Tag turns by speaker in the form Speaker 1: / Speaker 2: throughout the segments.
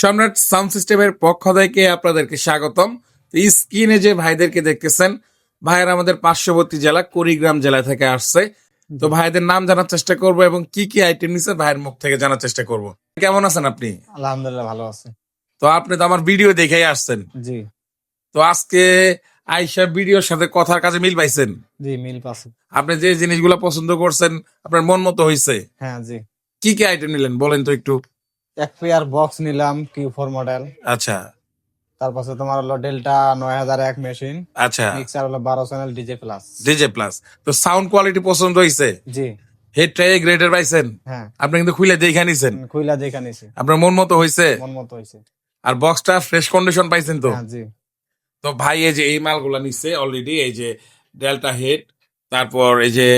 Speaker 1: সম্রাট সাউন্ড সিস্টেমের পক্ষ থেকে আপনাদেরকে স্বাগতম। স্ক্রিনে যে ভাইদেরকে দেখতেছেন ভাইয়ের আমাদের পার্শ্ববর্তী জেলা কুড়িগ্রাম জেলা থেকে আসছে। তো ভাইদের নাম জানার চেষ্টা করব এবং কি কি আইটেম নিচ্ছে ভাইয়ের মুখ থেকে জানার চেষ্টা করব। কেমন আছেন আপনি?
Speaker 2: আলহামদুলিল্লাহ ভালো আছে।
Speaker 1: তো আপনি তো আমার ভিডিও দেখেই আসছেন।
Speaker 2: জি।
Speaker 1: তো আজকে আইসা ভিডিওর সাথে কথার কাছে মিল পাইছেন?
Speaker 2: জি মিল পাচ্ছে
Speaker 1: আপনি যে জিনিসগুলো পছন্দ করছেন আপনার মন মতো হয়েছে
Speaker 2: হ্যাঁ জি।
Speaker 1: কি কি আইটেম নিলেন বলেন তো একটু।
Speaker 2: এক পেয়ার বক্স নিলাম কিউ ফোর মডেল
Speaker 1: আচ্ছা।
Speaker 2: তারপর তোমার হলো ডেল্টা নয় হাজার এক মেশিন
Speaker 1: আচ্ছা।
Speaker 2: মিক্সার হলো বারো channel DJ plus
Speaker 1: DJ plus তো সাউন্ড কোয়ালিটি পছন্দ হয়েছে
Speaker 2: জি।
Speaker 1: হেড ট্রাই গ্রেডের পাইছেন?
Speaker 2: হ্যাঁ।
Speaker 1: আপনি কিন্তু খুলে দেখে নিছেন।
Speaker 2: খুইলা দেখা নিছি।
Speaker 1: আপনার মন মতো হয়েছে
Speaker 2: মন মতো হয়েছে
Speaker 1: আর বক্সটা ফ্রেশ কন্ডিশন পাইছেন তো?
Speaker 2: হ্যাঁ জি।
Speaker 1: তো ভাই এই যে এই মালগুলা নিচ্ছে অলরেডি এই যে ডেল্টা হেড তারপর এই যে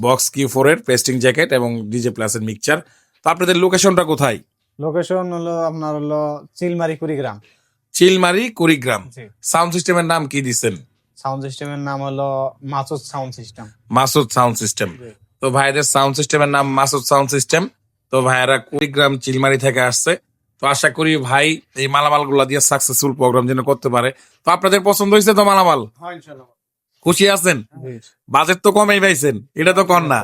Speaker 1: বক্স কিউ ফোর এর পেস্টিং জ্যাকেট এবং ডিজে প্লাস এর মিক্সচার তো আপনাদের লোকেশনটা কোথায়?
Speaker 2: লোকেশন হলো আপনার হলো চিলমারি কুড়িগ্রাম।
Speaker 1: চিলমারি কুড়িগ্রাম। সাউন্ড সিস্টেমের নাম কি দিচ্ছেন
Speaker 2: সাউন্ড সিস্টেমের নাম হলো Masud sound system
Speaker 1: Masud sound system তো ভাইদের সাউন্ড সিস্টেমের নাম মাসুদ সাউন্ড সিস্টেম তো ভাইয়েরা কুড়িগ্রাম চিলমারি থেকে আসছে। তো আশা করি ভাই এই মালামালগুলা দিয়ে সাকসেসফুল প্রোগ্রাম যেন করতে পারে। তো আপনাদের পছন্দ হয়েছে তো মালামাল?
Speaker 2: হ্যাঁ
Speaker 1: খুশি আছেন? বাজেট তো কমেই পাইছেন। এটা তো কর না।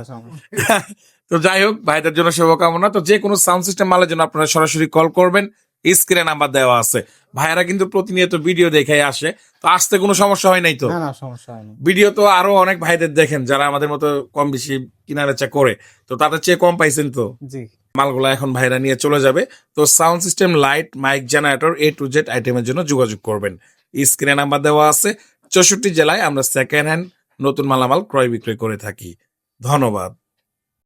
Speaker 1: তো যাই হোক ভাইদের জন্য শুভকামনা। তো যে কোনো সাউন্ড সিস্টেম মালের জন্য আপনারা সরাসরি কল করবেন। স্ক্রিনে নাম্বার দেওয়া আছে। ভাইয়েরা কিন্তু প্রতিনিয়ত ভিডিও দেখে আসে। তো আসতে কোনো সমস্যা হয় নাই তো?
Speaker 2: না না সমস্যা হয়নি।
Speaker 1: ভিডিও তো আরও অনেক ভাইদের দেখেন যারা আমাদের মতো কম বেশি কিনা বেচা করে। তো তাদের চেয়ে কম পাইছেন তো?
Speaker 2: জি।
Speaker 1: মালগুলা এখন ভাইরা নিয়ে চলে যাবে। তো sound system light mic generator A to Z আইটেমের জন্য যোগাযোগ করবেন। স্ক্রিনে নাম্বার দেওয়া আছে। চৌষট্টি জেলায় আমরা সেকেন্ড হ্যান্ড নতুন মালামাল ক্রয় বিক্রয় করে থাকি। ধন্যবাদ।